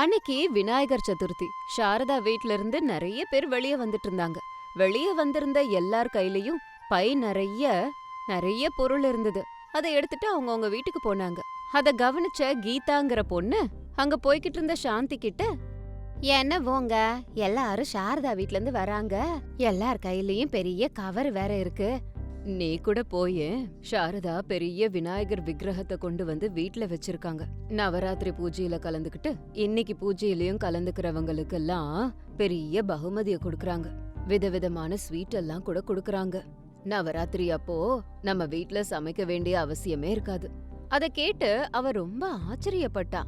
அன்னைக்கு விநாயகர் சதுர்த்தி. சாரதா வீட்ல இருந்து நிறைய பேர் வெளியே வந்துட்டு இருந்தாங்க வெளியே வந்திருந்த எல்லார் கையிலயும் பை நிறைய நிறைய பொருள் இருந்தது. அதை எடுத்துட்டு அவங்கவுங்க வீட்டுக்கு போனாங்க. அத கவனிச்ச கீதாங்கிற பொண்ணு அங்க போய்கிட்டு இருந்த சாந்தி கிட்ட என்ன போங்க எல்லாரும் சாரதா வீட்ல இருந்து வராங்க. எல்லார் கையிலயும் பெரிய கவர் வேற இருக்கு. நீ கூட போயே சாரதா பெரிய விநாயகர் விக்கிரகத்தை கொண்டு வந்து வீட்ல வச்சிருக்காங்க. நவராத்திரி பூஜையில கலந்துக்கிட்டு இன்னைக்கு பூஜையிலயும் கலந்துக்கிறவங்களுக்கெல்லாம் பெரிய பகுமதிய கொடுக்கறாங்க. விதவிதமான ஸ்வீட் எல்லாம் கூட கொடுக்கறாங்க. நவராத்திரி அப்போ நம்ம வீட்ல சமைக்க வேண்டிய அவசியமே இருக்காது. அத கேட்டு அவ ரொம்ப ஆச்சரியப்பட்டா.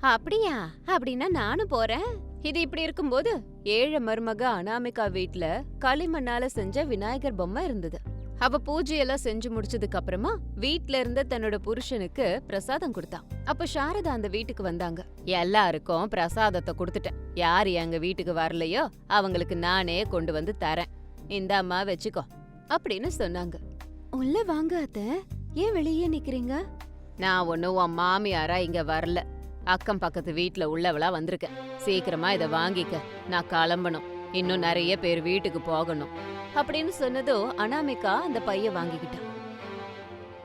அப்படியா? அப்படின்னா நானும் போறேன். இது இப்படி இருக்கும்போது ஏழை மருமக அனாமிகா வீட்ல களிமண்ணால செஞ்ச விநாயகர் பொம்மை இருந்தது. அவ பூஜையெல்லாம் செஞ்சு முடிச்சதுக்கு அப்புறமா வீட்ல இருந்த தன்னோட புருஷனுக்கு பிரசாதம் கொடுத்தா. அப்ப சாரதா அந்த வீட்டுக்கு வந்தாங்க. எல்லாருக்கும் பிரசாதத்தை கொடுத்துட்டேன். யார் எங்க வீட்டுக்கு வரலையோ அவங்களுக்கு நானே கொண்டு வந்து தரேன். இந்தாம்மா வச்சுக்கோ அப்படின்னு சொன்னாங்க. உள்ள வாங்க அத்த. ஏன் வெளியே நிக்கிறீங்க? நான் ஒன்னும் உன் மாமியாரா இங்க வரல. அக்கம் பக்கத்து வீட்ல உள்ளவளா வந்திருக்கேன். சீக்கிரமா இத வாங்கிக்க. நான் கிளம்பணும். இன்னும் நிறைய பேர் வீட்டுக்கு போகணும். அப்படின்னு சொன்னதோ அனாமிகா அந்த பைய வாங்கிக்கிட்டா.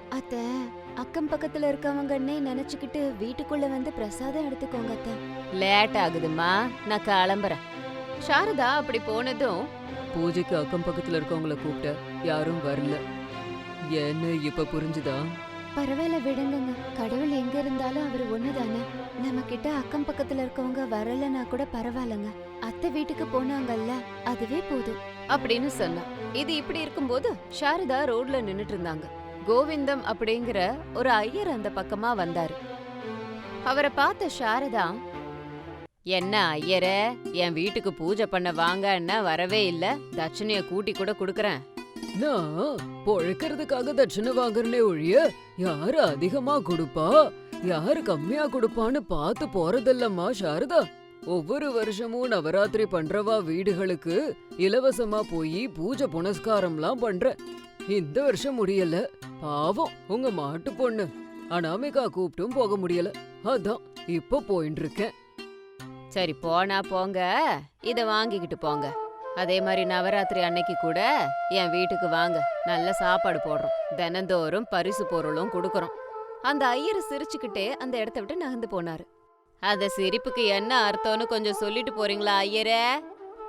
அத்த அக்கம் பக்கத்துல இருக்கவங்கன்னே நினைச்சுக்கிட்டு வீட்டுக்குள்ள வந்து பிரசாதம் எடுத்துக்கோங்க அத்த. லேட் ஆகுதுமா நான் கிளம்புறேன். சாரதா அப்படி போனதும் பூஜைக்கு அக்கம் பக்கத்துல இருக்கவங்கள கூப்பிட்ட. யாரும் வரல. என்ன இப்ப புரிஞ்சுதா? பரவாயில்ல விடுங்கங்க. கடவுள் எங்க இருந்தாலும் அவர் ஒண்ணுதானே. நம்ம கிட்ட அக்கம் பக்கத்துல இருக்கவங்க வரலனா கூட பரவாயில்லங்க. அத்தை வீட்டுக்கு போனாங்கல்ல அதுவே போதும். அப்படின்னு சொன்னா இது இப்படி இருக்கும்போது சாரதா ரோட்ல நின்னுட்டு இருந்தாங்க. கோவிந்தம் அப்படிங்கிற ஒரு ஐயர் அந்த பக்கமா வந்தாரு. அவரை பார்த்த சாரதா என்ன ஐயர என் வீட்டுக்கு பூஜை பண்ண வாங்கன்னா வரவே இல்ல. தட்சணைய கூட்டி கூட குடுக்கறேன். நான் பொழைக்கிறதுக்காக தட்சணை வாங்குறனே ஒழிய யாரு அதிகமா கொடுப்பா? யாரு கம்மியா கொடுப்பான்னு பார்த்து போறதில்லம்மா சாரதா. ஒவ்வொரு வருஷமும் நவராத்திரி பண்றவா வீடுகளுக்கு இலவசமா போய் பூஜை புனஸ்காரம்லாம் பண்ற. இந்த வருஷம் முடியல. பாவம் உங்க மாட்டு பொண்ணு. அனாமிகா கூப்பிட்டும் போக முடியல. அதான் இப்ப போயின்னு இருக்கேன் சரி போனா போங்க. இத வாங்கிக்கிட்டு போங்க. அதே மாதிரி நவராத்திரி அன்னைக்கு கூட என் வீட்டுக்கு வாங்க. நல்ல சாப்பாடு போடுறோம். தினந்தோறும் பரிசு பொருளும் கொடுக்கறோம். அந்த ஐயர் சிரிச்சுக்கிட்டே அந்த இடத்த விட்டு நகர்ந்து போனாரு. அத சிரிப்புக்கு என்ன அர்த்தம்னு கொஞ்சம் சொல்லிட்டு போறீங்களா ஐயரே?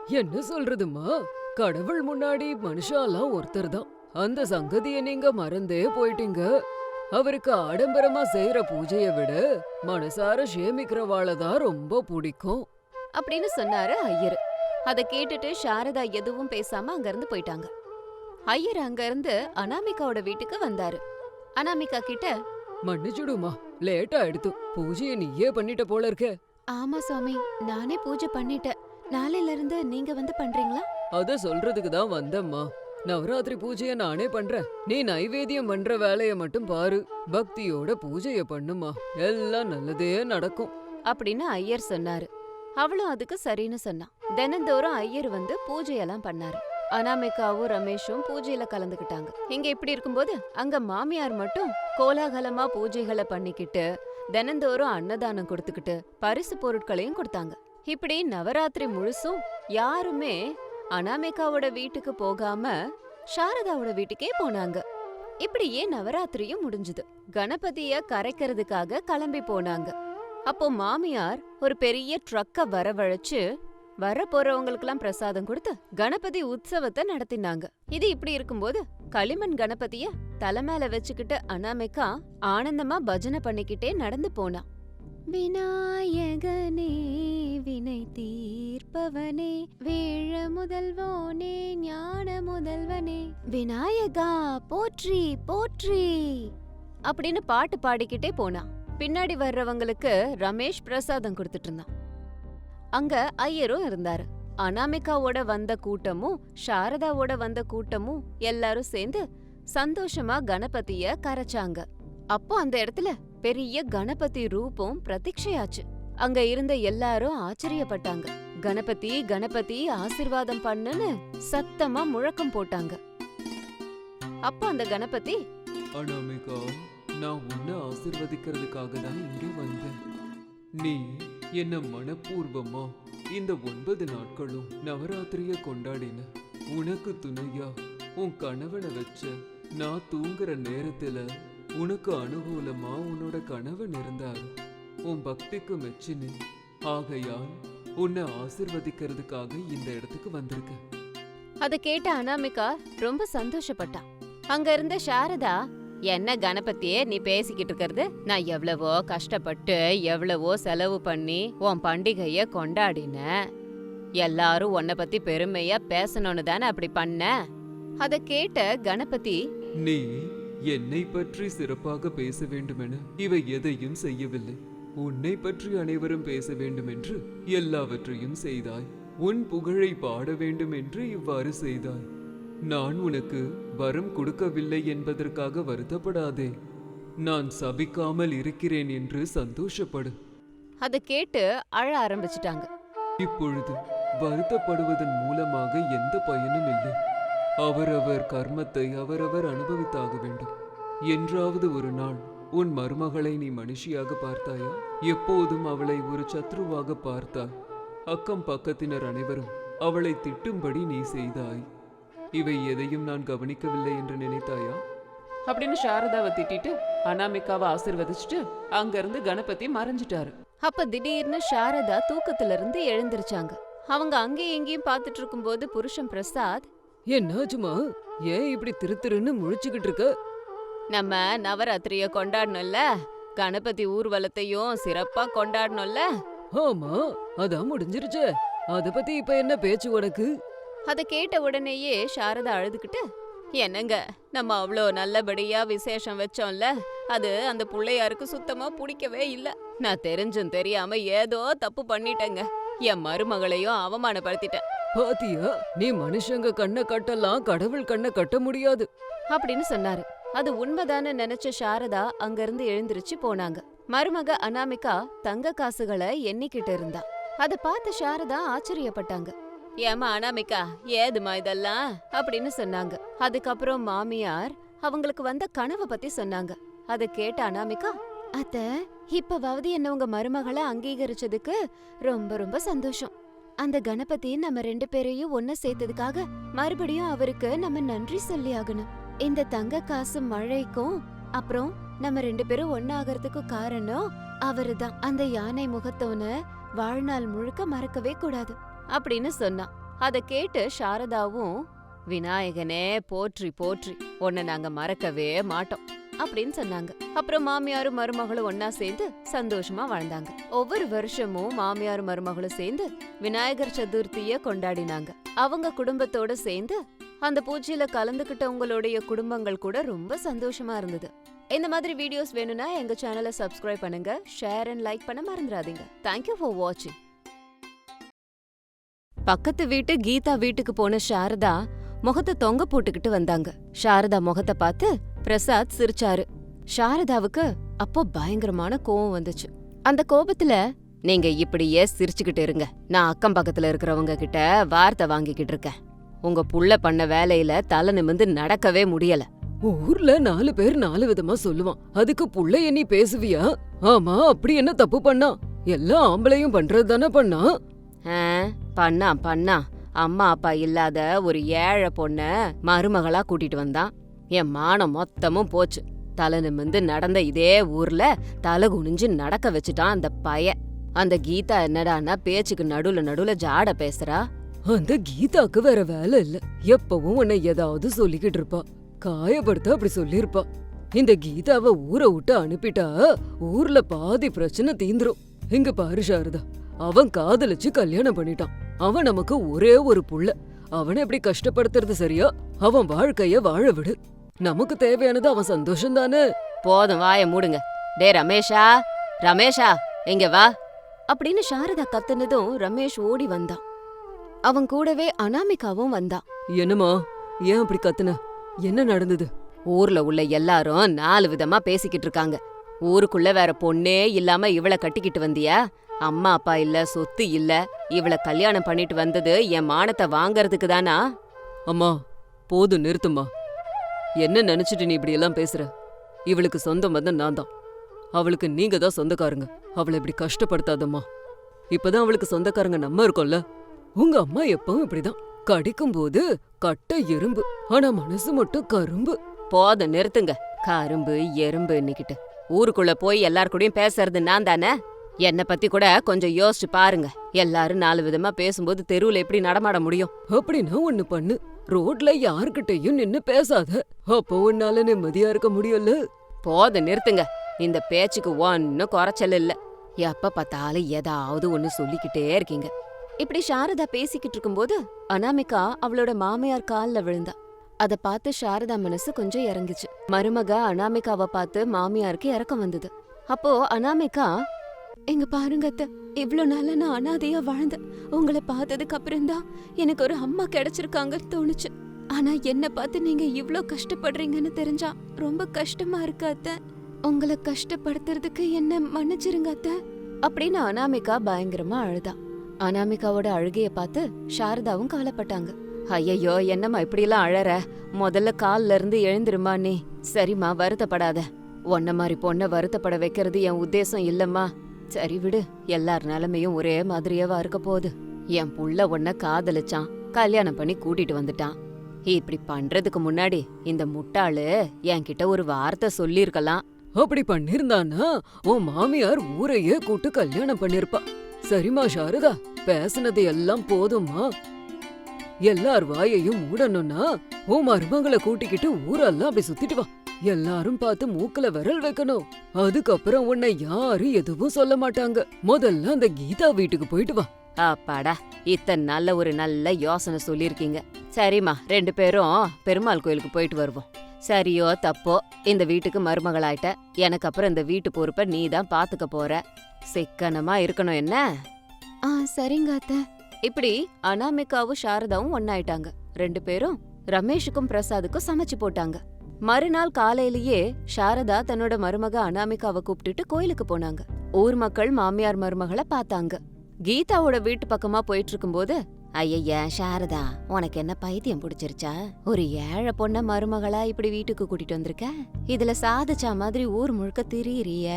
என்ன சொல்றதுமா கடவுள் முன்னாடி மனுஷாலாம் ஒருத்தர் தான் அந்த சங்கதிய நீங்க மறந்தே போயிட்டீங்க. அவருக்கு ஆடம்பரமா செய்யற பூஜைய விட மனசார சேமிக்கிறவாள தான் ரொம்ப பிடிக்கும். அப்படின்னு சொன்னாரு ஐயர். அத கேட்டுட்டு சாரதா எதுவும் பேசாம அங்க இருந்து போயிட்டாங்க. ஐயர் அங்க இருந்து அனாமிகாவோட வீட்டுக்கு வந்தாரு. அனாமிகா கிட்ட மன்னிச்சுடுமா. லேட் ஆயிடுத்து பூஜைய நீயே பண்ணிட்ட போல இருக்க. ஆமா சுவாமி நானே பூஜை பண்ணிட்டேன். நாளையில இருந்து நீங்க வந்து பண்றீங்களா? அத சொல்றதுக்கு தான் வந்தம்மா. நவராத்திரி பூஜைய நானே பண்றேன். நீ நைவேத்தியம் பண்ற வேலைய மட்டும் பாரு. பக்தியோட பூஜைய பண்ணுமா எல்லாம் நல்லதே நடக்கும். அப்படின்னு ஐயர் சொன்னாரு. அவளும் அதுக்கு சரின்னு சொன்னான் தினந்தோறும் ஐயர் வந்து பூஜையெல்லாம் பண்ணாரு. அனாமிகாவும் ரமேஷும் பூஜையில கலந்துக்கிட்டாங்க. இங்க இப்படி இருக்கும்போது அங்க மாமியார் மட்டும் கோலாகலமா பூஜைகளை பண்ணிக்கிட்டு தினந்தோறும் அன்னதானம் கொடுத்துக்கிட்டு பரிசு பொருட்களையும் கொடுத்தாங்க. இப்படி நவராத்திரி முழுசும் யாருமே அனாமிகாவோட வீட்டுக்கு போகாம சாரதாவோட வீட்டுக்கே போனாங்க. இப்படியே நவராத்திரியும் முடிஞ்சது. கணபதிய கரைக்கிறதுக்காக கிளம்பி போனாங்க. அப்போ மாமியார் ஒரு பெரிய ட்ரக்க வரவழைச்சு வர போறவங்களுக்கெல்லாம் பிரசாதம் கொடுத்து கணபதி உற்சவத்தை நடத்தினாங்க. இது இப்படி இருக்கும்போது களிமண் கணபதிய தலை மேல வச்சுக்கிட்டு அனாமிகா ஆனந்தமா பஜனை பண்ணிக்கிட்டே நடந்து போனா. விநாயகனே வினை தீர்ப்பவனே வேழ முதல்வோனே ஞான முதல்வனே விநாயகா போற்றி போற்றி அப்படின்னு பாட்டு பாடிக்கிட்டே போனா. பின்னாடி வர்றவங்களுக்கு ரமேஷ் பிரசாதம் கொடுத்துட்டு இருந்தான். அங்க ஐயரும் இருந்தாரு. அனாமிகாவோட வந்த கூட்டமும் சாரதாவோட வந்த கூட்டமும் எல்லாரும் சேர்ந்து சந்தோஷமா கணபதிய கரைச்சாங்க. அப்போ அந்த இடத்துல பெரிய கணபதி ரூபம் பிரதீட்சையாச்சு. அங்க இருந்த எல்லாரும் ஆச்சரியப்பட்டாங்க. கணபதி கணபதி ஆசிர்வாதம் பண்ணுன்னு சத்தமா முழக்கம் போட்டாங்க. அப்போ அந்த கணபதி அனாமிகா நான் உன்னை ஆசிர்வதிக்கிறதுக்காக தான் இங்கே வந்தேன். நீ என்ன மனப்பூர்வமா? இந்த ஒன்பது நாட்களும் நவராத்திரிய கொண்டாடின. உனக்கு துணையா? உன் கணவனை வச்ச நான் தூங்குற நேரத்துல உனக்கு அனுகூலமா உன்னோட கணவன் இருந்தாரு. உன் பக்திக்கு மெச்சினு. ஆகையால் உன்னை ஆசிர்வதிக்கிறதுக்காக இந்த இடத்துக்கு வந்திருக்கேன். அதை கேட்ட அனாமிகா ரொம்ப சந்தோஷப்பட்டா. அங்க இருந்த சாரதா என்ன கணபதியே நீ பேசிக்கிட்டு இருக்கிறது நான் எவ்வளவோ கஷ்டப்பட்டு எவ்வளவோ செலவு பண்ணி உன் பண்டிகைய கொண்டாடினேன் எல்லாரும் உன்னை பத்தி பெருமையா பேசணும்னு தானே அப்படி பண்ண? அத கேட்ட கணபதி நீ என்னை பற்றி சிறப்பாக பேச வேண்டுமென இவை எதையும் செய்யவில்லை. உன்னை பற்றி அனைவரும் பேச வேண்டும் என்று எல்லாவற்றையும் செய்தாய். உன் புகழை பாட வேண்டும் என்று இவ்வாறு செய்தாய். நான் உனக்கு வரம் கொடுக்கவில்லை என்பதற்காக வருத்தப்படாதே. நான் சபிக்காமல் இருக்கிறேன் என்று சந்தோஷப்படு. அத கேட்டு அழ ஆரம்பிச்சிட்டாங்க. இப்பொழுது வருத்தப்படுவதன் மூலமாக எந்த பயனும் இல்லை. அவரவர் கர்மத்தை அவரவர் அனுபவித்தாக வேண்டும். என்றாவது ஒரு நாள் உன் மருமகளை நீ மனுஷியாக பார்த்தாயா? எப்போதும் அவளை ஒரு சத்ருவாக பார்த்தாய். அக்கம் பக்கத்தினர் அனைவரும் அவளை திட்டும்படி நீ செய்தாய். இவை எதையும் நான் கவனிக்கவில்லை என்று நினைத்தாயா? அப்படின்னு சாரதாவை திட்டிட்டு அனாமிகாவை ஆசிர்வதிச்சுட்டு அங்கிருந்து கணபதி மறைஞ்சிட்டாரு. அப்ப திடீர்னு சாரதா தூக்கத்துல இருந்து எழுந்திருச்சாங்க. அவங்க அங்கேயும் இங்கேயும் பார்த்துட்டு இருக்கும்போது புருஷன் பிரசாத் என்னாச்சுமா ஏன் இப்படி திரு திருன்னு முழிச்சுக்கிட்டு இருக்க? நம்ம நவராத்திரிய கொண்டாடணும்ல? கணபதி ஊர்வலத்தையும் சிறப்பா கொண்டாடணும்ல? ஆமா அதான் முடிஞ்சிருச்சே. அத பத்தி இப்ப என்ன பேச்சு உனக்கு? அத கேட்ட உடனேயே சாரதா அழுதுகிட்டு என்னங்க நம்ம அவ்வளோ நல்லபடியா விசேஷம் வச்சோம்ல அது அந்த புள்ளையாருக்கு சுத்தமா பிடிக்கவே இல்ல. நான் தெரிஞ்சும் தெரியாம ஏதோ தப்பு பண்ணிட்டேங்க. என் மருமகளையும் அவமானப்படுத்திட்டேன். பாத்தியா நீ மனுஷங்க கண்ணை கட்டலாம் கடவுள் கண்ணை கட்ட முடியாது. அப்படின்னு சொன்னாரு. அது உண்மைதான்னு நினைச்ச சாரதா அங்கிருந்து எழுந்திருச்சு போனாங்க. மருமக அனாமிகா தங்க காசுகளை எண்ணிக்கிட்டு இருந்தா. அத பார்த்த சாரதா ஆச்சரியப்பட்டாங்க. ஏமா அனாமிகா ஏதுமா இதெல்லாம்? அப்படின்னு சொன்னாங்க. அதுக்கப்புறம் மாமியார் அவங்களுக்கு வந்த கனவை பத்தி சொன்னாங்க. அத கேட்ட அனாமிகா அத்த இப்பவாவது என்ன உங்க மருமகளை அங்கீகரிச்சதுக்கு ரொம்ப ரொம்ப சந்தோஷம். அந்த கணபதி நம்ம ரெண்டு பேரையும் ஒன்ன சேர்த்ததுக்காக மறுபடியும் அவருக்கு நம்ம நன்றி சொல்லி ஆகணும் இந்த தங்க காசு மழைக்கும் அப்புறம் நம்ம ரெண்டு பேரும் ஒன்னாகிறதுக்கு காரணம் அவருதான். அந்த யானை முகத்தோன வாழ்நாள் முழுக்க மறக்கவே கூடாது. அப்படின்னு சொன்னான். அத கேட்டு சாரதாவும் விநாயகனே போற்றி போற்றி. உன்னை நாங்க மறக்கவே மாட்டோம். அப்படின்னு சொன்னாங்க. அப்புறம் மாமியாரும் மருமகளும் ஒன்னா சேர்ந்து சந்தோஷமா வாழ்ந்தாங்க. ஒவ்வொரு வருஷமும் மாமியாரும் மருமகளும் சேர்ந்து விநாயகர் சதுர்த்திய கொண்டாடினாங்க. அவங்க குடும்பத்தோட சேர்ந்து அந்த பூஜையில கலந்துகிட்டவங்களுடைய குடும்பங்கள் கூட ரொம்ப சந்தோஷமா இருந்தது. இந்த மாதிரி வீடியோஸ் வேணும்னா எங்க சேனலை சப்ஸ்கிரைப் பண்ணுங்க ஷேர் அண்ட் லைக் பண்ண மறந்துடாதீங்க. தேங்க்யூ ஃபார் வாட்சிங் பக்கத்து வீட்டு கீதா வீட்டுக்கு போன சாரதா முகத்தை தொங்க போட்டுக்கிட்டு வந்தாங்க. சாரதா முகத்தை பார்த்து பிரசாத் சிரிச்சாரு. சாரதாவுக்கு அப்போ பயங்கரமான கோவம் வந்துச்சு. அந்த கோபத்துல நீங்க இப்படியே சிரிச்சுக்கிட்டு இருங்க. நான் அக்கம் பக்கத்துல இருக்கிறவங்க கிட்ட வார்த்தை வாங்கிக்கிட்டு இருக்கேன். உங்க புள்ள பண்ண வேலையில தலை நிமிந்து நடக்கவே முடியல. ஊர்ல நாலு பேர் நாலு விதமா சொல்லுவான். அதுக்கு புள்ளைய நீ பேசுவியா? ஆமா அப்படி என்ன தப்பு பண்ணா? எல்லா ஆம்பளையும் பண்றது தானே பண்ணா? பண்ணா பண்ணா. அம்மா அப்பா இல்லாத ஒரு ஏழை பொண்ண மருமகளா கூட்டிட்டு வந்தான். என் மானம் மொத்தமும் போச்சு. தலை நிமிந்து நடந்த இதே ஊர்ல தலை குனிஞ்சு நடக்க வச்சுட்டான் அந்த பைய அந்த கீதா என்னடான்னா பேச்சுக்கு நடுவுல நடுவுல ஜாட பேசுறா. அந்த கீதாக்கு வேற வேலை இல்ல. எப்பவும் உன்னை ஏதாவது சொல்லிக்கிட்டு இருப்பா. காயப்படுத்த அப்படி சொல்லிருப்பா இந்த கீதாவை ஊரை விட்டு அனுப்பிட்டா ஊர்ல பாதி பிரச்சனை தீந்துரும். இங்க பாரு சாரதா. அவன் காதலிச்சு கல்யாணம் பண்ணிட்டான். அவன் நமக்கு ஒரே ஒரு புள்ள. அவனை எப்படி கஷ்டப்படுத்துறது சரியா? அவன் வாழ்க்கைய வாழ விடு. நமக்கு தேவையானது அவன் சந்தோஷம் தானே போதும் வாய மூடுங்க. டே ரமேஷா? ரமேஷா இங்க வா? அப்படின்னு சாரதா கத்துனதும் ரமேஷ் ஓடி வந்தான் அவன் கூடவே அனாமிகாவும் வந்தான் என்னமா ஏன் அப்படி கத்துன? என்ன நடந்தது? ஊர்ல உள்ள எல்லாரும் நாலு விதமா பேசிக்கிட்டு இருக்காங்க. ஊருக்குள்ள வேற பொண்ணே இல்லாம இவள கட்டிக்கிட்டு வந்தியா? அம்மா அப்பா இல்ல சொத்து இல்ல. இவள கல்யாணம் பண்ணிட்டு வந்தது என் மானத்தை வாங்கறதுக்கு தானா? அம்மா போதும் நிறுத்தும்மா. என்ன நினைச்சிட்டு நீ இப்படி எல்லாம் பேசுற? இவளுக்கு சொந்தம் வந்து நான் தான். அவளுக்கு நீங்க தான் சொந்தக்காரங்க. அவளை இப்படி கஷ்டப்படுத்தாதம்மா. இப்பதான் அவளுக்கு சொந்தக்காரங்க நம்ம இருக்கோம்ல. உங்க அம்மா எப்பவும் இப்படிதான். கடிக்கும் போது கட்டை எறும்பு ஆனா மனசு மட்டும் கரும்பு. போதும் நிறுத்துங்க. கரும்பு எறும்பு இன்னிக்கிட்டு ஊருக்குள்ள போய் எல்லார் கூடயும் பேசுறது நான் தானே? என்ன பத்தி கூட கொஞ்சம் யோசிச்சு பாருங்க. எல்லாரும் நாலு விதமா பேசும்போது தெருவுல எப்படி நடமாட முடியும்? அப்படின்னா ஒண்ணு பண்ணு. ரோட்ல யார்கிட்டயும் நின்னு பேசாத. அப்போ உன்னால நிம்மதியா இருக்க முடியல போதும் நிறுத்துங்க. இந்த பேச்சுக்கு ஒன்னும் குறைச்சல் இல்ல. எப்ப பார்த்தாலும் ஏதாவது ஒண்ணு சொல்லிக்கிட்டே இருக்கீங்க. இப்படி சாரதா பேசிக்கிட்டு இருக்கும்போது அனாமிகா அவளோட மாமியார் கால்ல விழுந்தா. அத பார்த்து சாரதா மனசு கொஞ்சம் இறங்குச்சு. மருமக அனாமிகாவை பார்த்து மாமியாருக்கு இறக்கம் வந்தது. அப்போ அனாமிகா எங்க பாருங்க அத்தை இவ்ளோ நாளா நான் அனாதையா வாழ்ந்தேன் உங்களை பார்த்ததுக்கு அப்புறம் தான் எனக்கு ஒரு அம்மா கிடைச்சிருக்காங்கன்னு தோணுச்சு. ஆனா என்ன பார்த்து நீங்க இவ்ளோ கஷ்டப்படுறீங்கன்னு தெரிஞ்சா ரொம்ப கஷ்டமா இருக்கு அத்தை. உங்களை கஷ்டப்படுத்துறதுக்கு என்ன மன்னிச்சிருங்க அத்தை. அப்படின்னு அனாமிகா பயங்கரமா அழுதா. அனாமிகாவோட அழுகைய பார்த்து சாரதாவும் கவலைப்பட்டாங்க ஐயையோ என்னம்மா இப்படிலாம் அழற? முதல்ல கால்ல இருந்து எழுந்திருமா நீ? சரிம்மா வருத்தப்படாத. உன்ன மாதிரி பொண்ண வருத்தப்பட வைக்கிறது என் உத்தேசம் இல்லம்மா. சரி விடு எல்லார் நிலைமையும் ஒரே மாதிரியாவா இருக்க போகுது. என் புள்ள உன்ன காதலிச்சான் கல்யாணம் பண்ணி கூட்டிட்டு வந்துட்டான். இப்படி பண்றதுக்கு முன்னாடி இந்த முட்டாளு என்கிட்ட ஒரு வார்த்தை சொல்லியிருக்கலாம். அப்படி பண்ணிருந்தானா உன் மாமியார் ஊரையே கூட்டு கல்யாணம் பண்ணிருப்பா. சரிம்மா சாரதா பேசுனது எல்லாம் போதும்மா. எல்லார் வாயையும் மூடணும்னா உன் மருமகளை கூட்டிக்கிட்டு ஊரெல்லாம் அப்படி சுத்திட்டு வா. எல்லாரும் பார்த்து மூக்குல விரல் வைக்கணும். அதுக்கப்புறம் உன்னை யாரும் எதுவும் சொல்ல மாட்டாங்க. முதல்ல அந்த கீதா வீட்டுக்கு போயிட்டு வா. அப்பாடா இத்தனை நல்ல ஒரு நல்ல யோசனை சொல்லியிருக்கீங்க. சரிம்மா ரெண்டு பேரும் பெருமாள் கோயிலுக்கு போயிட்டு வருவோம். சரியோ தப்போ இந்த வீட்டுக்கு மருமகளாயிட்ட எனக்கு அப்புறம் இந்த வீட்டு பொறுப்பை நீ தான் பாத்துக்க போற. சிக்கனமா இருக்கணும் என்ன? ஆ சரிங்க அத்த. இப்படி அனாமிகாவும் சாரதாவும் ஒன்னாயிட்டாங்க ரெண்டு பேரும் ரமேஷுக்கும் பிரசாதுக்கும் சமைச்சு போட்டாங்க. மறுநாள் காலையிலேயே சாரதா தன்னோட மருமக அனாமிகாவை கூப்பிட்டுட்டு கோயிலுக்கு போனாங்க. ஊர் மக்கள் மாமியார் மருமகளை பார்த்தாங்க. கீதாவோட வீட்டு பக்கமா போயிட்டு இருக்கும்போது ஐயய்யா சாரதா உனக்கு என்ன பைத்தியம் பிடிச்சிருச்சா? ஒரு ஏழை பொண்ண மருமகளா இப்படி வீட்டுக்கு கூட்டிட்டு வந்திருக்க? இதுல சாதிச்சா மாதிரி ஊர் முழுக்க திரியிறிய.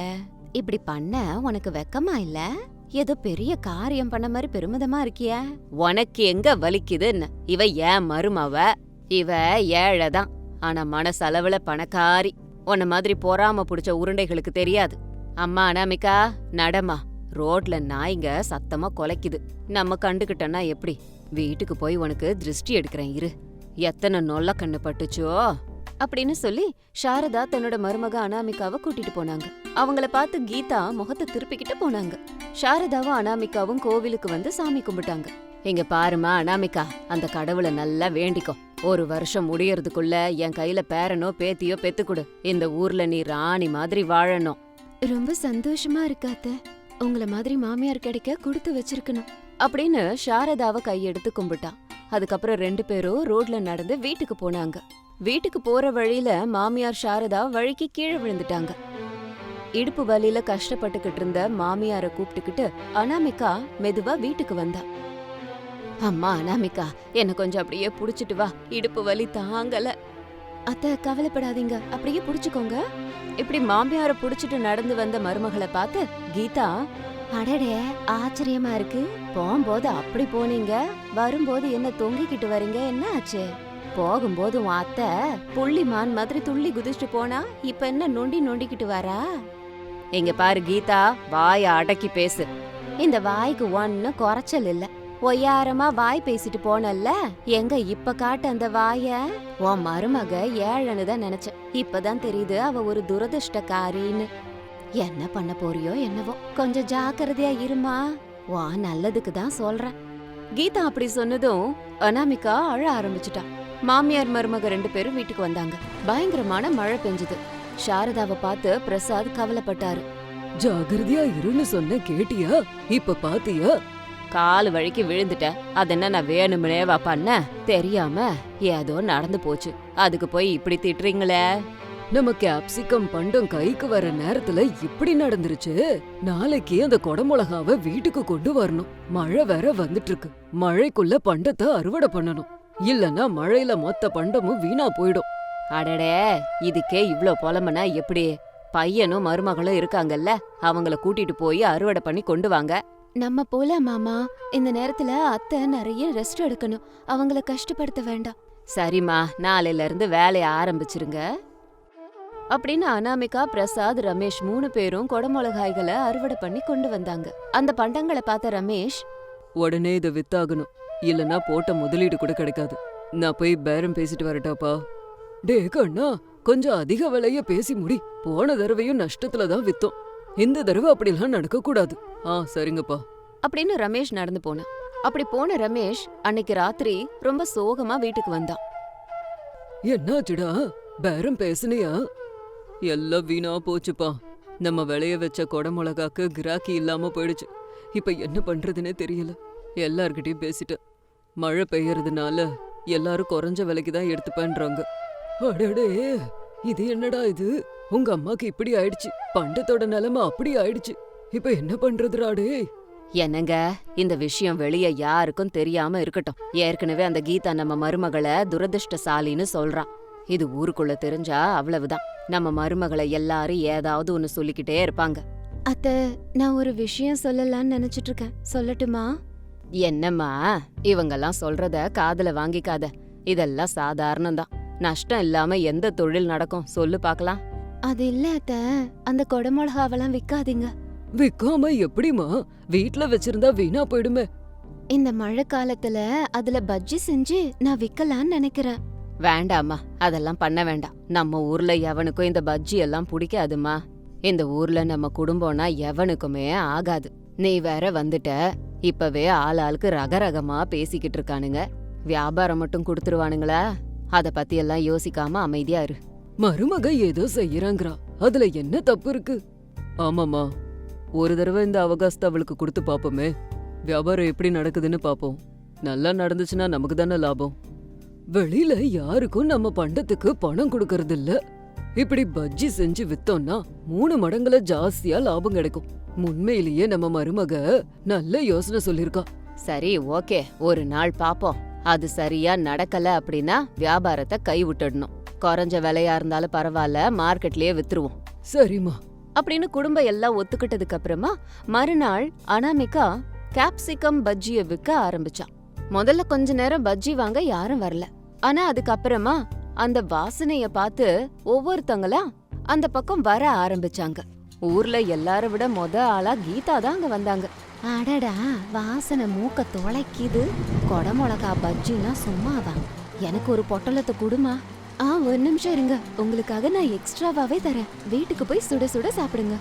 இப்படி பண்ண உனக்கு வெக்கமா இல்ல? ஏதோ பெரிய காரியம் பண்ண மாதிரி பெருமிதமா இருக்கிய. உனக்கு எங்க வலிக்குதுன்னு? இவ ஏன் மருமவ? இவ ஏழைதான் ஆனா மனசளவுல பணக்காரி. உன்ன மாதிரி பொறாம புடிச்ச உருண்டைகளுக்கு தெரியாது. அம்மா அனாமிகா நடமா. ரோட்ல நாய்ங்க சத்தமா கொலைக்குது. நம்ம கண்டுகிட்டோன்னா எப்படி? வீட்டுக்கு போய் உனக்கு திருஷ்டி எடுக்கிறேன் இரு. எத்தனை நொல்ல கண்ணு பட்டுச்சோ? அப்படின்னு சொல்லி சாரதா தன்னோட மருமக அனாமிகாவை கூட்டிட்டு போனாங்க. அவங்கள பார்த்து கீதா முகத்தை திருப்பிக்கிட்டு போனாங்க. சாரதாவும் அனாமிகாவும் கோவிலுக்கு வந்து சாமி கும்பிட்டாங்க. இங்க பாருமா அனாமிகா அந்த கடவுளை நல்லா வேண்டிக்கோ. ஒரு வருஷம் முடியறதுக்குள்ள என் கையில பேரனோ பேத்தியோ பெத்துக்குடு. இந்த ஊர்ல நீ ராணி மாதிரி வாழணும். ரொம்ப சந்தோஷமா இருக்காத்த உங்கள மாதிரி மாமியார் கிடைக்க கொடுத்து வச்சிருக்கணும். அப்படின்னு சாரதாவை கையெடுத்து கும்பிட்டா. அதுக்கப்புறம் ரெண்டு பேரும் ரோட்ல நடந்து வீட்டுக்கு போனாங்க. வீட்டுக்கு போற வழியில மாமியார் சாரதா வழிக்கு கீழே விழுந்துட்டாங்க. இடுப்பு வலியில கஷ்டப்பட்டுக்கிட்டு இருந்த மாமியார கூப்பிட்டுக்கிட்டு அனாமிகா மெதுவா வீட்டுக்கு வந்தா. அம்மா அனாமிகா என்ன கொஞ்சம் அப்படியே புடிச்சிட்டு வா. இடுப்பு வலி தாங்கல. அத்த கவலைப்படாதீங்க. அப்படியே புடிச்சுக்கோங்க. இப்படி மாமியார புடிச்சிட்டு நடந்து வந்த மருமகளை பார்த்து கீதா அடடே ஆச்சரியமா இருக்கு. போகும்போது அப்படி போனீங்க. வரும்போது என்ன தொங்கிக்கிட்டு வரீங்க? என்ன ஆச்சு? போகும்போது உன் அத்தை புள்ளிமான் மாதிரி துள்ளி குதிச்சுட்டு போனா இப்ப என்ன நொண்டி நொண்டிக்கிட்டு வரா? இங்க பாரு கீதா வாய அடக்கி பேசு. இந்த வாய்க்கு ஒன்னும் குறைச்சல் இல்ல. ஒய்யாரமா வாய் பேசிட்டு போனல்ல எங்க இப்ப காட்டு அந்த வாய? உன் மருமக ஏழன்னு தான் நினைச்சேன். இப்பதான் தெரியுது அவ ஒரு துரதிருஷ்டக்காரின்னு. என்ன பண்ண போறியோ என்னவோ. கொஞ்சம் ஜாக்கிரதையா இருமா. வா நல்லதுக்கு தான் சொல்றேன். கீதா அப்படி சொன்னதும் அனாமிகா அழ ஆரம்பிச்சிட்டா. மாமியார் மருமக ரெண்டு பேரும் வீட்டுக்கு வந்தாங்க. பயங்கரமான மழை பெஞ்சுது. சாரதாவை பார்த்து பிரசாத் கவலைப்பட்டாரு. ஜாகிரதையா இருன்னு சொன்ன கேட்டியா? இப்ப பாத்தியா? கால் வழிக்கு விழுந்துட்டேன் அதென்ன நான் வேணும்னேவா பண்ண? தெரியாம ஏதோ நடந்து போச்சு. அதுக்கு போய் இப்படி திட்டுறீங்களே? நம்ம கேப்சிகம் பண்டம் கைக்கு வர நேரத்துல இப்படி நடந்துருச்சு. நாளைக்கு அந்த கொடமிளகாவை வீட்டுக்கு கொண்டு வரணும். மழை வேற வந்துட்டு இருக்கு மழைக்குள்ள பண்டத்தை அறுவடை பண்ணணும். இல்லனா மழையில மொத்த பண்டமும் வீணா போயிடும். அடடே இதுக்கே இவ்ளோ புலம்புனா எப்படி? பையனும் மருமகளும் இருக்காங்கல்ல அவங்கள கூட்டிட்டு போய் அறுவடை பண்ணி கொண்டு வாங்க. நம்ம போல மாமா. இந்த நேரத்துல அத்தை நிறைய ரெஸ்ட் எடுக்கணும். அவங்கள கஷ்டப்படுத்த வேண்டாம். சரிம்மா நாளையில இருந்து வேலைய ஆரம்பிச்சிருங்க. அப்படின்னு அனாமிகா பிரசாத் ரமேஷ் மூணு பேரும் குடமிளகாய்களை அறுவடை பண்ணி கொண்டு வந்தாங்க. அந்த பண்டங்களை பார்த்த ரமேஷ் உடனே இதை வித்தாகணும். இல்லனா போட்ட முதலீடு கூட கிடைக்காது. நான் போய் பேரம் பேசிட்டு வரட்டாப்பா. டே கண்ணா கொஞ்சம் அதிக விலைய பேசி முடி. போன தடவையும் நஷ்டத்துல தான் வித்தோம். இந்த தடவை அப்படிலாம் நடக்க கூடாது ஆ சரிங்கப்பா. அப்படின்னு ரமேஷ் நடந்து போனான். அப்படி போன ரமேஷ் அன்னைக்கு ராத்திரி ரொம்ப சோகமா வீட்டுக்கு வந்தான். என்னாச்சுடா? பேரம் பேசுனியா? எல்லாம் வீணா போச்சுப்பா. நம்ம விளைய வச்ச கொடமிளகாக்கு கிராக்கி இல்லாம போயிடுச்சு. இப்ப என்ன பண்றதுனே தெரியல. எல்லார்கிட்டயும் பேசிட்டேன். மழை பெய்யறதுனால எல்லாரும் குறைஞ்ச விலைக்கு தான் எடுத்துப்பேன்றாங்க. அடடே இது என்னடா இது? உங்க அம்மாக்கு இப்படி ஆயிடுச்சு. பண்டத்தோட நிலைமை அப்படி ஆயிடுச்சு. இப்ப என்ன பண்றதுடா டேய் என்னங்க? இந்த விஷயம் வெளிய யாருக்கும் தெரியாம இருக்கட்டும். ஏற்கனவே அந்த கீதா நம்ம மருமகளை துரதிர்ஷ்டசாலின்னு சொல்றான். இது ஊருக்குள்ள தெரிஞ்சா அவ்வளவுதான். நம்ம மருமகளை எல்லாரும் ஏதாவது ஒன்னு சொல்லிக்கிட்டே இருப்பாங்க. அத்த நான் ஒரு விஷயம் சொல்லலாம்னு நினைச்சிட்டு இருக்கேன் சொல்லட்டுமா? என்னம்மா? இவங்கெல்லாம் சொல்றத காதுல வாங்கிக்காத. இதெல்லாம் சாதாரணம்தான். நஷ்டம் இல்லாம எந்த தொழில் நடக்கும்? சொல்லு பார்க்கலாம். அது இல்ல அத்த. அந்த கொடமிளகாவெல்லாம் விக்காதீங்க. விக்காம எப்படிமா வீட்ல வச்சிருந்தா வீணா போயிடுமே. இந்த மழை காலத்துல அதுல பஜ்ஜி செஞ்சு நான் விக்கலாம்னு நினைக்கிறேன். வேண்டாம்மா. அதெல்லாம் பண்ண வேண்டாம். நம்ம ஊர்ல எவனுக்கும் இந்த பஜ்ஜி எல்லாம் பிடிக்காதுமா இந்த ஊர்ல நம்ம குடும்பம்னா எவனுக்குமே ஆகாது. நீ வேற வந்துட்ட. இப்பவே ஆள் ஆளுக்கு ரகரகமா பேசிக்கிட்டு இருக்கானுங்க. வியாபாரம் மட்டும் கொடுத்துருவானுங்களா? அத பத்தி எல்லாம் யோசிக்காம அமைதியா இரு. மருமக ஏதோ செய்யறாங்கறா. அதுல என்ன தப்பு இருக்கு? ஆமாமா ஒரு தடவை இந்த அவகாசத்தை அவளுக்கு கொடுத்து பாப்போமே. வியாபாரம் எப்படி நடக்குதுன்னு பாப்போம். நல்லா நடந்துச்சுன்னா நமக்கு தானே லாபம். வெளியில யாருக்கும் நம்ம பண்டத்துக்கு பணம் கொடுக்கறது இல்ல இப்படி பஜ்ஜி செஞ்சு வித்தோம்னா மூணு மடங்குல ஜாஸ்தியா லாபம் கிடைக்கும். உண்மையிலேயே நம்ம மருமக நல்ல யோசனை சொல்லிருக்கா சரி ஓகே. ஒரு நாள் பாப்போம். அது சரியா நடக்கல அப்படின்னா வியாபாரத்தை கை விட்டுடணும் குறைஞ்ச விலையா இருந்தாலும் பரவாயில்ல மார்க்கெட்லயே வித்துருவோம். சரிம்மா. அப்படின்னு குடும்பம் எல்லாம் ஒத்துக்கிட்டதுக்கு அப்புறமா மறுநாள் அனாமிகா கேப்சிகம் பஜ்ஜிய விற்க ஆரம்பிச்சான். முதல்ல கொஞ்ச நேரம் பஜ்ஜி வாங்க யாரும் வரல. ஆனா அதுக்கப்புறமா அந்த வாசனைய பார்த்து ஒவ்வொருத்தங்களா அந்த பக்கம் வர ஆரம்பிச்சாங்க. ஊர்ல எல்லார விட மொத ஆளா கீதா தான் அங்க வந்தாங்க. அடடா வாசனை மூக்க தொலைக்குது. கொடமிளகா பஜ்ஜினா சும்மாவா? எனக்கு ஒரு பொட்டலத்தை கொடுமா? ஆ ஒரு நிமிஷம் இருங்க. உங்களுக்காக நான் எக்ஸ்ட்ராவாவே தரேன். வீட்டுக்கு போய் சுட சுட சாப்பிடுங்க.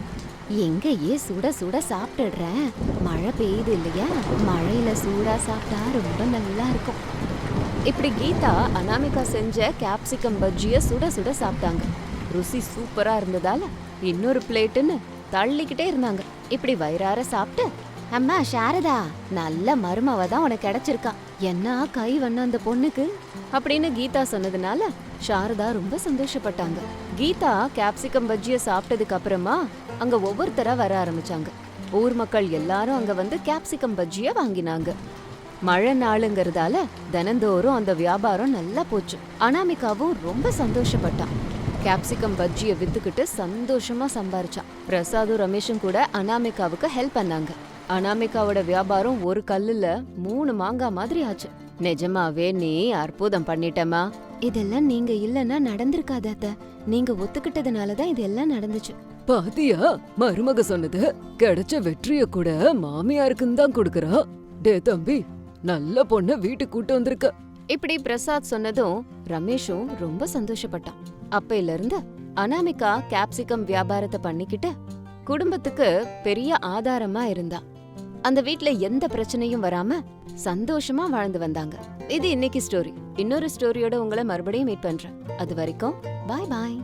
எங்கேயே சுட சுட சாப்பிட்டுடுறேன் மழை பெய்யுது இல்லையா? மழையில சூடா சாப்பிட்டா ரொம்ப நல்லா இருக்கும். இப்படி கீதா அனாமிகா செஞ்ச கேப்சிகம் பஜ்ஜிய சுட சுட சாப்பிட்டாங்க. ருசி சூப்பரா இருந்ததால இன்னொரு பிளேட்டுன்னு தள்ளிக்கிட்டே இருந்தாங்க. இப்படி வயிறார சாப்பிட்டு அம்மா சாரதா நல்ல மருமவ தான் உனக்கு கிடைச்சிருக்கா. என்ன கை வண்ண அந்த பொண்ணுக்கு? அப்படின்னு கீதா சொன்னதுனால சாரதா ரொம்ப சந்தோஷப்பட்டாங்க. கீதா கேப்சிகம் பஜ்ஜிய சாப்பிட்டதுக்கு அப்புறமா அங்க ஒவ்வொருத்தரா வர ஆரம்பிச்சாங்க. ஊர் மக்கள் எல்லாரும் அங்க வந்து கேப்சிகம் பஜ்ஜிய வாங்கினாங்க. மழை நாளுங்கிறதால தினந்தோறும் அந்த வியாபாரம் நல்லா போச்சு. அனாமிகாவும் ரொம்ப சந்தோஷப்பட்டான் கேப்சிகம் பஜ்ஜியை வித்துக்கிட்டு சந்தோஷமா சம்பாரிச்சான் பிரசாதும் ரமேஷும் கூட அனாமிகாவுக்கு ஹெல்ப் பண்ணாங்க. அனாமிகாவோட வியாபாரம் ஒரு கல்லுல மூணு மாங்காய் மாதிரி ஆச்சு. நிஜமாவே நீ அற்புதம் பண்ணிட்டமா. இதெல்லாம் நீங்க இல்லன்னா நடந்திருக்காத அத்தை. நீங்க ஒத்துக்கிட்டதுனால தான் இதெல்லாம் நடந்துச்சு. பாத்தியா? மருமக சொன்னது கிடைச்ச வெற்றிய கூட மாமியாருக்குன்னு தான் கொடுக்கறா. டே தம்பி நல்ல பொண்ண வீட்டுக்கு கூட்டு வந்திருக்க. இப்படி பிரசாத் சொன்னதும் ரமேஷும் ரொம்ப சந்தோஷப்பட்டான். அப்பையில இருந்து அனாமிகா கேப்சிகம் வியாபாரத்தை பண்ணிக்கிட்டு குடும்பத்துக்கு பெரிய ஆதாரமா இருந்தா. அந்த வீட்ல எந்த பிரச்சனையும் வராம சந்தோஷமா வாழ்ந்து வந்தாங்க. இது இன்னைக்கு ஸ்டோரி இன்னொரு ஸ்டோரியோட உங்களை மறுபடியும் மீட் பண்றேன். அது வரைக்கும் பாய் பாய்